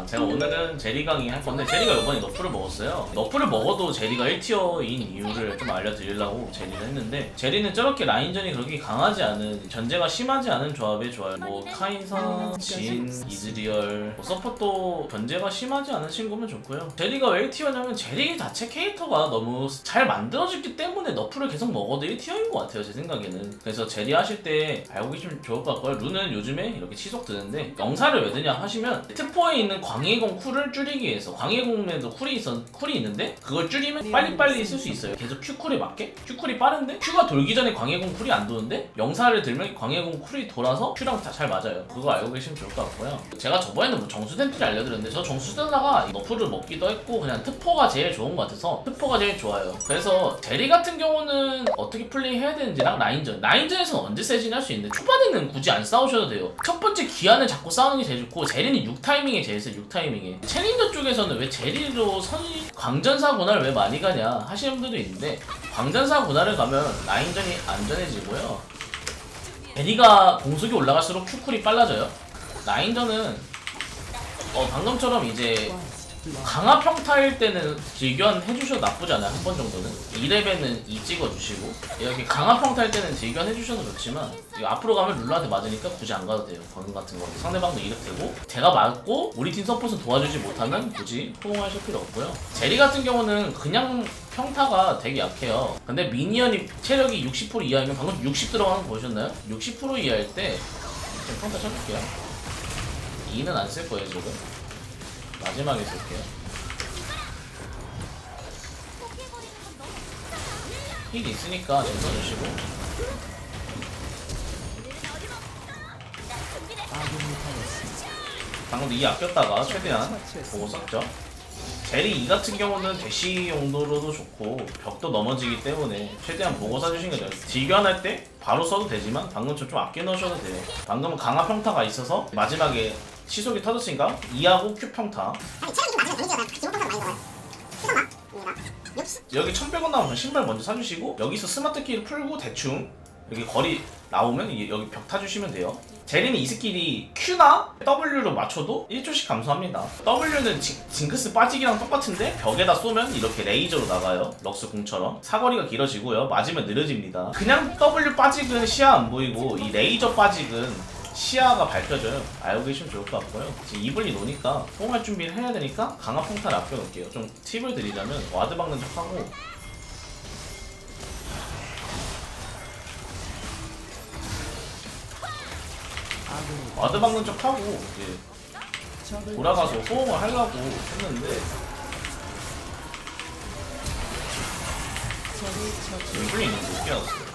아 제가 오늘은 제리 강의 할 건데 제리가 이번에 너프를 먹었어요. 너프를 먹어도 제리가 1티어인 이유를 좀 알려드리려고 제리를 했는데 제리는 저렇게 라인전이 그렇게 강하지 않은 전제가 심하지 않은 조합에 좋아요. 뭐 카이사, 진, 이즈리얼 뭐 서포도 전제가 심하지 않은 친구면 좋고요. 제리가 왜 1티어냐면 제리 자체 캐릭터가 너무 잘 만들어졌기 때문에 너프를 계속 먹어도 1티어인 것 같아요 제 생각에는. 그래서 제리 하실 때 알고 계시면 좋을 것 같고요. 룬은 요즘에 이렇게 치속 드는데 영사를 왜 드냐 하시면 특포에 있는 광해공 쿨을 줄이기 위해서 광해공에도 쿨이 있었 쿨이 있는데 그걸 줄이면 빨리빨리 쓸 수 있어요. 계속 Q 쿨에 맞게? Q 쿨이 빠른데? Q가 돌기 전에 광해공 쿨이 안 도는데? 영사를 들면 광해공 쿨이 돌아서 Q랑 다 잘 맞아요. 그거 알고 계시면 좋을 것 같고요. 제가 저번에는 뭐 정수 템플 알려드렸는데 저 정수 쓰다가 너프를 먹기도 했고 그냥 특포가 제일 좋은 것 같아서 특포가 제일 좋아요. 그래서 제리 같은 경우는 어떻게 플레이해야 되는지랑 라인전. 라인전에서는 언제 세진 할수 있는데 초반에는 굳이 안 싸우셔도 돼요. 첫 번째 기한을 잡고 싸우는 게 제일 좋고 제리는 6 타이밍에 제일 세6 타이밍에. 챌린저 쪽에서는 왜 제리로 선이 광전사 군화를 왜 많이 가냐 하시는 분들도 있는데 광전사 군화를 가면 라인전이 안전해지고요. 제리가 공속이 올라갈수록 큐쿨이 빨라져요. 라인전은 어 방금처럼 이제 강화 평타일 때는 질견 해주셔도 나쁘지 않아요 한 번 정도는. 2레벨은 2 찍어주시고 이렇게 강화 평타일 때는 질견 해주셔도 좋지만 이거 앞으로 가면 룰러한테 맞으니까 굳이 안 가도 돼요. 방금 같은 거. 상대방도 이득 되고 제가 맞고 우리 팀 서폿은 도와주지 못하면 굳이 호응하실 필요 없고요. 제리 같은 경우는 그냥 평타가 되게 약해요. 근데 미니언이 체력이 60% 이하이면 방금 60 들어가는 거 보셨나요? 60% 이하일 때 평타 쳐줄게요. 2는 안 쓸 거예요 지금 마지막에 쓸게요. 힐 있으니까 좀 써주시고. 방금도 이 아꼈다가 최대한 보고 썼죠. 제리 2 같은 경우는 대시 용도로도 좋고 벽도 넘어지기 때문에 최대한 보고 써주신 거죠. 딜견할 때 바로 써도 되지만 방금처럼 좀 아껴 넣으셔도 돼요. 방금은 강화 평타가 있어서 마지막에 시속이 터졌으니까 2하고 Q 평타. 아니 체력이 좀 많으면 데미지가 기본 평타로 많이 넣어요. 수선화 입니다. 60 여기 1100원 나오면 신발 먼저 사주시고 여기서 스마트 키를 풀고 대충 여기 거리 나오면 이- 여기 벽 타주시면 돼요. 제리는 이 스킬이 Q나 W로 맞춰도 1초씩 감소합니다. W는 징, 징크스 빠지기랑 똑같은데 벽에다 쏘면 이렇게 레이저로 나가요. 럭스 궁처럼. 사거리가 길어지고요. 맞으면 느려집니다. 그냥 W 빠직은 시야 안 보이고 이 레이저 빠직은 시야가 밝혀져요. 알고 계시면 좋을 것 같고요. 지금 이블리 노니까 뽕할 준비를 해야 되니까 강화 폭탄을 아껴놓을게요. 좀 팁을 드리자면 와드 박는 척 하고 와드 박는 척 하고 이제 돌아가서 호응을 하려고 했는데 이블리 못 깨웠어요.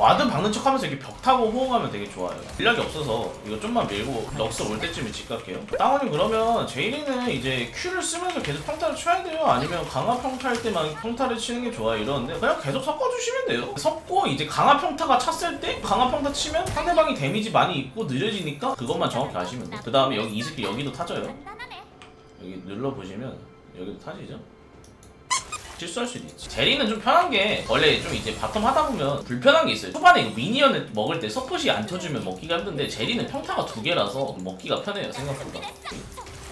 와드 박는 척 하면서 이렇게 벽 타고 호응하면 되게 좋아요. 전략이 없어서 이거 좀만 밀고 럭스 올 때쯤에 집 갈게요. 땅원님 그러면 제이리는 이제 Q를 쓰면서 계속 평타를 쳐야 돼요? 아니면 강화 평타할 때만 평타를 치는 게 좋아요? 이러는데 그냥 계속 섞어주시면 돼요. 섞고 이제 강화 평타가 찼을 때 강화 평타 치면 상대방이 데미지 많이 입고 느려지니까 그것만 정확히 아시면 돼요. 그 다음에 여기 이 스킬 여기도 타져요. 여기 눌러보시면 여기도 타지죠? 실수할 수도 있지. 제리는 좀 편한 게 원래 좀 이제 바텀 하다 보면 불편한 게 있어요. 초반에 이거 미니언을 먹을 때 서폿이 안 쳐주면 먹기가 힘든데 제리는 평타가 두 개라서 먹기가 편해요 생각보다.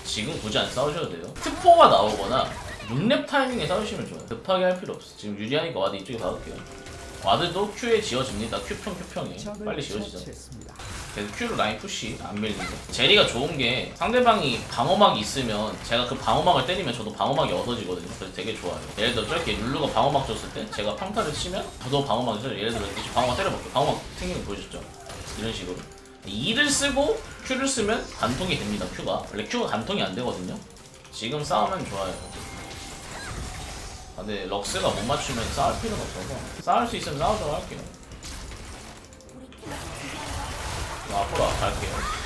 지금 굳이 안 싸우셔도 돼요. 특포가 나오거나 6렙 타이밍에 싸우시면 좋아요. 급하게 할 필요 없어. 지금 유리하니까 와드 이쪽에 박을게요. 와드도 Q에 지어집니다. Q평 Q평이 빨리 지어지죠. 그래서 Q로 라인 푸시 안 밀리고. 제리가 좋은 게 상대방이 방어막이 있으면 제가 그 방어막을 때리면 저도 방어막이 얻어지거든요. 그래서 되게 좋아요. 예를 들어 저렇게 룰루가 방어막 줬을 때 제가 평타를 치면 저도 방어막이 죠 예를 들어 이제 방어막 때려볼게요. 방어막 생기는 거 보여줬죠? 이런 식으로. 2를 쓰고 Q를 쓰면 간통이 됩니다 Q가. 원래 Q가 간통이 안 되거든요. 지금 싸우면 좋아요. 아, 근데 럭스가 못 맞추면 싸울 필요는 없어서. 싸울 수 있으면 싸우자고 할게요 앞으로 갈게요.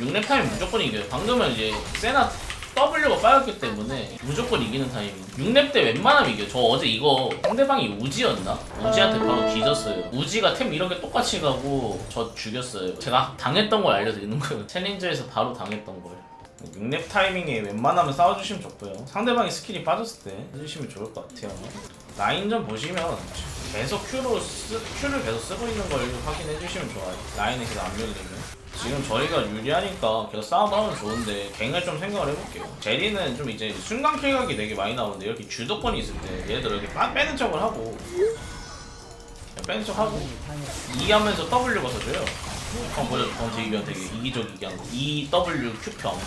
육렙 타임 무조건 이겨요. 방금은 이제 세나 W가 빠졌기 때문에 무조건 이기는 타이밍. 6렙 때 웬만하면 이겨요. 저 어제 이거 상대방이 우지였나? 우지한테 바로 뒤졌어요. 우지가 템 이렇게 똑같이 가고 저 죽였어요. 제가 당했던 걸 알려드리는 거예요. 챌린저에서 바로 당했던 걸. 육렙 타이밍에 웬만하면 싸워주시면 좋고요. 상대방이 스킬이 빠졌을 때 해주시면 좋을 것 같아요. 라인전 보시면 계속 Q로 쓰, Q를 계속 쓰고 있는 걸 확인해 주시면 좋아요. 라인에 계속 안 밀리면. 지금 저희가 유리하니까 계속 싸움을 하면 좋은데 갱을 좀 생각을 해볼게요. 제리는 좀 이제 순간 킬각이 되게 많이 나오는데 이렇게 주도권이 있을 때 들어 이렇게 빡 빼는 척을 하고 빼는 척 하고 E 하면서 W가 써줘요. 형 보여 형 되게 되게 이기적이게 한 거. E W Q평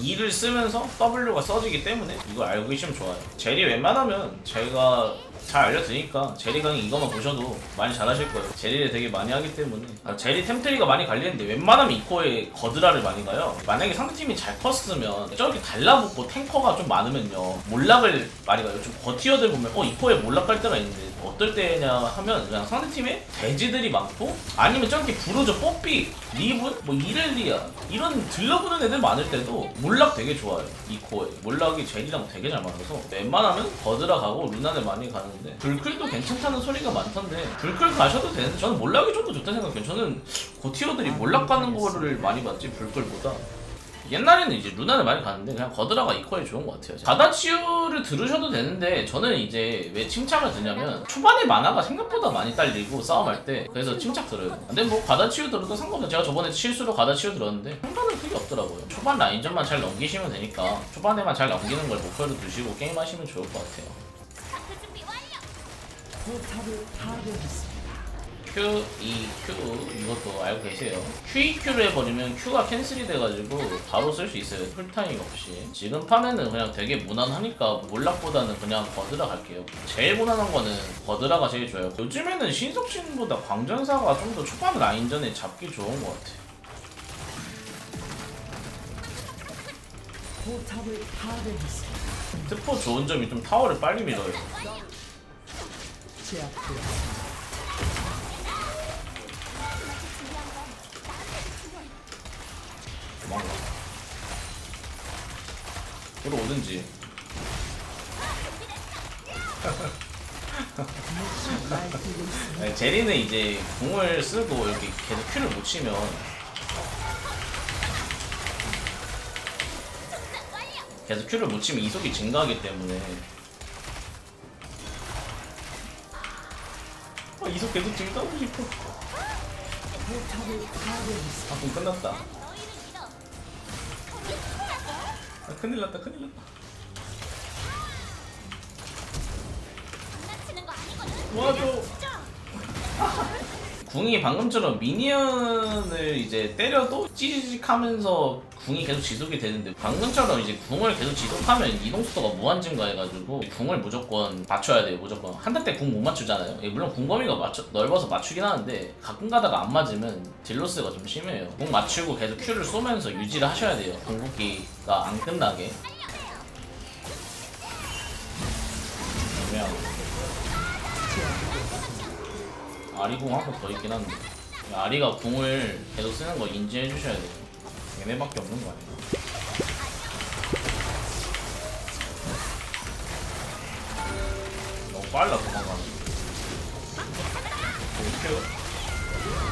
E를 쓰면서 W가 써지기 때문에 이걸 알고 계시면 좋아요. 제리 웬만하면 제가 잘 알려드리니까 제리 강의 이것만 보셔도 많이 잘하실 거예요. 제리를 되게 많이 하기 때문에. 아, 제리 템트리가 많이 갈리는데 웬만하면 이코에 거드라를 많이 가요. 만약에 상대팀이 잘 컸으면 저렇게 달라붙고 탱커가 좀 많으면요. 몰락을 많이 가요. 좀 버티어들 보면 어 이코에 몰락 갈 때가 있는데 어떨 때냐 하면 그냥 상대팀에 돼지들이 많고 아니면 저렇게 부르죠. 뽀삐 리븐 뭐 이렐리아 이런 들러붙는 애들 많을 때도 몰락 되게 좋아요. 이 코에. 몰락이 제리랑 되게 잘 맞아서 웬만하면 거드라 가고 루나를 많이 가는데 불클도 괜찮다는 소리가 많던데 불클 가셔도 되는데 저는 몰락이 좀 더 좋다 생각해요. 저는 고티어들이 몰락 가는 거를 많이 봤지 불클보다 옛날에는 이제 루나를 많이 갔는데 그냥 거드라가 이퀄이 좋은 것 같아요. 바다치유를 들으셔도 되는데 저는 이제 왜 침착을 드냐면 초반에 만화가 생각보다 많이 딸리고 싸움할 때 그래서 침착 들어요. 근데 뭐 가다치유 들어도 상관없어요. 제가 저번에 실수로 가다치유 들었는데 상관은 크게 없더라고요. 초반 라인전만 잘 넘기시면 되니까 초반에만 잘 넘기는 걸 목표로 두시고 게임하시면 좋을 것 같아요. Q, E, Q 이것도 알고 계세요. QEQ를 해버리면 Q가 캔슬이 돼가지고 바로 쓸 수 있어요. 풀타임 없이. 지금 판에는 그냥 되게 무난하니까 몰락보다는 그냥 거드라 갈게요. 제일 무난한 거는 거드라가 제일 좋아요. 요즘에는 신속신보다 광전사가 좀 더 초반 라인전에 잡기 좋은 것 같아. 포탑을 파괴했습니다. 특포 좋은 점이 좀 타워를 빨리 밀어요. 있습니다. 네, 제리는 이제 궁을 쓰고 이렇게 계속 큐를 못 치면 계속 큐를 못 치면 이속이 증가하기 때문에 아, 이속 계속 증가하고 싶어. 아 그럼 끝났다 아, 큰일 났다 큰일 났다. 도와줘. 궁이 방금처럼 미니언을 이제 때려도 찌직 하면서 궁이 계속 지속이 되는데 방금처럼 이제 궁을 계속 지속하면 이동 속도가 무한 증가해가지고 궁을 무조건 맞춰야 돼요 무조건. 한대때궁 못 맞추잖아요. 예, 물론 궁 범위가 맞춰, 넓어서 맞추긴 하는데 가끔 가다가 안 맞으면 딜로스가 좀 심해요. 궁 맞추고 계속 Q를 쏘면서 유지를 하셔야 돼요 궁극기가 안 끝나게. 아리궁 한 번 더 있긴 한데. 아리가 궁을 계속 쓰는 거 인지해 주셔야 돼요 얘네밖에 없는 거 아니에요 너무 빨라 도망가는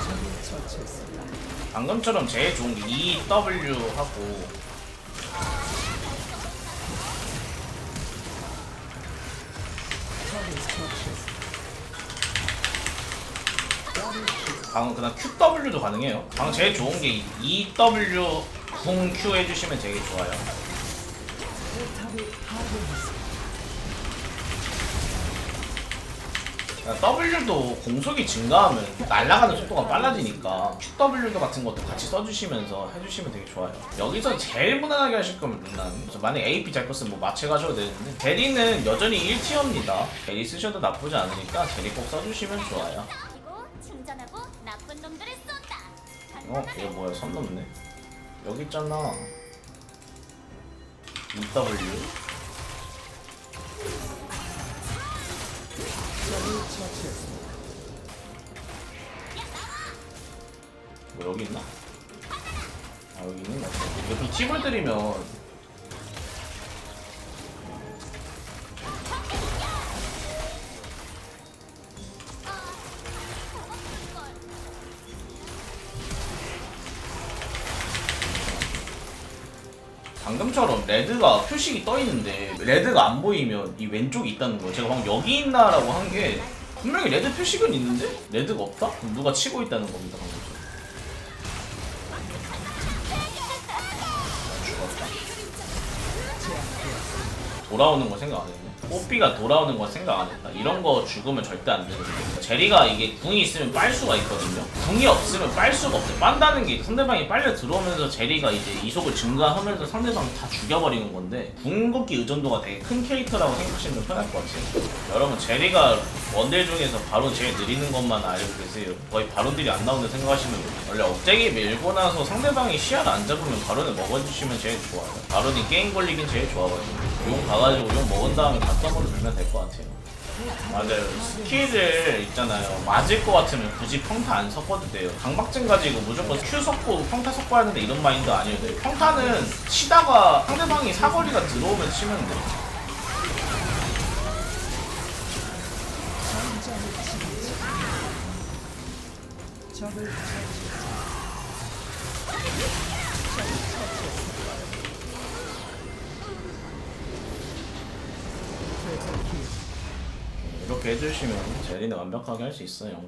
적을 처치했습니다. 방금처럼 제일 좋은 게 EW 하고 방금 그다음 QW도 가능해요 방금 제일 좋은 게 EW 궁 Q 해주시면 되게 좋아요 파괴했습니다. W도 공속이 증가하면 날아가는 속도가 빨라지니까 QW 같은 것도 같이 써주시면서 해주시면 되게 좋아요. 여기서 제일 무난하게 하실 거면 루난. 만약에 AP 잘 컸으면 뭐 마체 가셔도 되는데 제리는 여전히 1티어입니다. 제리 쓰셔도 나쁘지 않으니까 제리 꼭 써주시면 좋아요. 나쁜 놈들을 쏜다. 어? 얘 뭐야 선 넘네. 여기 있잖아. 처치했습니다. 뭐 여기 있나? 아 여기 있는. 이거 좀 팁을 드리면 레드가 표식이 떠 있는데 레드가 안 보이면 이 왼쪽이 있다는 거예요. 제가 방금 여기 있나라고 한 게 분명히 레드 표식은 있는데 레드가 없다? 누가 치고 있다는 겁니다. 죽었다. 돌아오는 거 생각 안 했네. 뽀삐가 돌아오는 거 생각 안 했다. 이런 거 죽으면 절대 안 되거든요. 제리가 이게 궁이 있으면 빨 수가 있거든요. 궁이 없으면 빨 수가 없어요. 빤다는 게 상대방이 빨려 들어오면서 제리가 이제 이속을 증가하면서 상대방 다 죽여버리는 건데 궁극기 의존도가 되게 큰 캐릭터라고 생각하시면 편할 것 같아요. 여러분 제리가 원딜 중에서 바로 제일 느리는 것만 알고 계세요. 거의 바론딜이 안 나오는 생각하시면 돼요. 원래 억제기 밀고 나서 상대방이 시야를 안 잡으면 바론을 먹어주시면 제일 좋아요. 바론이 게임 걸리긴 제일 좋아가지고 용 가가지고 용 먹은 다음에 바텀으로 돌면 될 것 같아요. 맞아요. 스킬을 있잖아요. 맞을 것 같으면 굳이 평타 안 섞어도 돼요. 강박증 가지고 무조건 Q 섞고 평타 섞어야 하는데 이런 마인드 아니어도 돼요. 평타는 치다가 상대방이 사거리가 들어오면 치면 돼요. 적을 처치했습니다. 이렇게 해주시면 제리는 완벽하게 할 수 있어요.